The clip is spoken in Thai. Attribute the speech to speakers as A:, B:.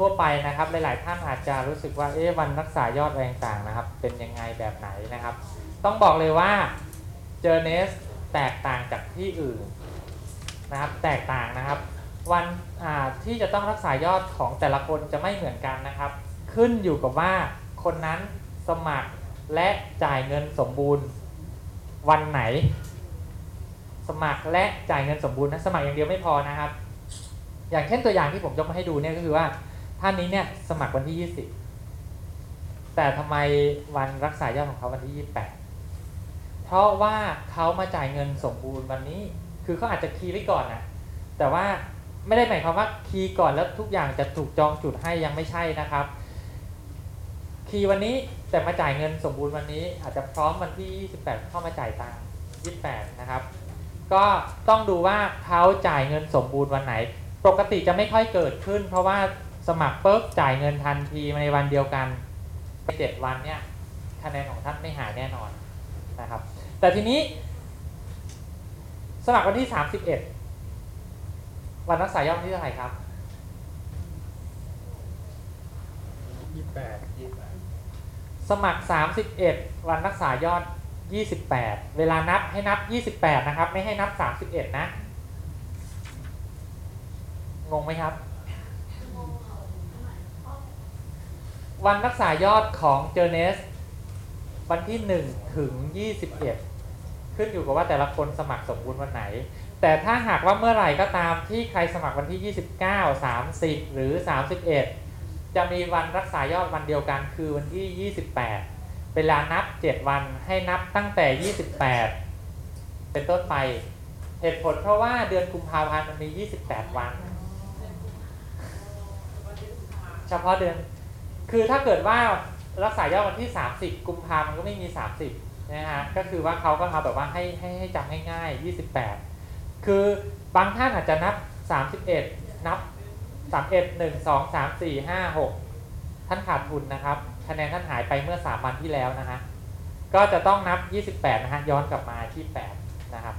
A: ทั่วไปนะครับ หลาย ๆ ท่านอาจจะรู้สึกว่าเอ๊ะวันรักษายอดอะไรต่างนะครับ เป็นยังไงแบบไหนนะครับ ต้องบอกเลยว่าเจอเนสแตกต่างจากที่อื่นนะครับ แตกต่างนะครับ วันที่จะต้องรักษายอดของแต่ละคนจะไม่เหมือนกันนะครับ ขึ้นอยู่กับว่าคนนั้นสมัครและจ่ายเงินสมบูรณ์วันไหน สมัครและจ่ายเงินสมบูรณ์นะสมัครอย่างเดียวไม่พอนะครับ อย่างเช่นตัวอย่างที่ผมยกมาให้ดูเนี่ยก็คือว่า ท่านนี้เนี่ยสมัครวันที่ 20 แต่ทำไมวันรักษายอดของเขาวันที่ 28 เพราะว่าเขามาจ่ายเงินสมบูรณ์วันนี้ คือเขาอาจจะคีย์ไว้ก่อนนะแต่ว่าไม่ได้หมายความว่าคีย์ก่อนแล้วทุกอย่างจะถูกจองจุดให้ยังไม่ใช่นะครับ คีย์วันนี้แต่มาจ่ายเงินสมบูรณ์วันนี้ อาจจะพร้อมวันที่ 28 เข้ามาจ่ายตังค์28 นะครับ ก็ต้องดูว่าเขาจ่ายเงินสมบูรณ์วันไหน ปกติจะไม่ค่อยเกิดขึ้น เพราะว่า สมัครปุ๊บจ่ายเงินทันทีในวันเดียวกันไปเจ็ดวันเนี่ยคะแนนของท่านไม่หายแน่นอนนะครับ แต่ทีนี้ สมัครวันที่ 31 วันรักษายอดวันที่เท่าไหร่ครับ
B: ยี่แปด
A: สมัคร 31 วันรักษายอด 28 เวลานับให้นับ 28 นะครับ ไม่ให้นับ 31 นะ งงไหมครับ วันรักษายอดของเจอเนส วันที่ 1 ถึง 21 ขึ้นอยู่กับว่าแต่ละคนสมัครสมบูรณ์วันไหน แต่ถ้าหากว่าเมื่อไหร่ก็ตามที่ใครสมัครวันที่ 29 30 หรือ 31 จะมีวันรักษายอดวันเดียวกันคือวันที่ 28 เวลานับ 7 วันให้นับตั้งแต่ 28 เป็นต้นไปเหตุผลเพราะว่าเดือนกุมภาพันธ์มันมี 28 วัน เฉพาะเดือน คือถ้าเกิดว่ารักษายอดวันที่ 30 กุมภามันก็ไม่มี 30 นะฮะ ก็คือว่าเขาก็เอาแบบว่าให้ให้ให้จำง่ายๆ 28 คือบางท่านอาจจะนับ 31 นับ 31 1 2 3 4 5 6 ท่านขาดทุนนะครับ คะแนนท่านหายไปเมื่อ 3 วันที่แล้วนะฮะ ก็จะต้องนับ 28 นะฮะ ย้อนกลับมาที่ 8 นะครับ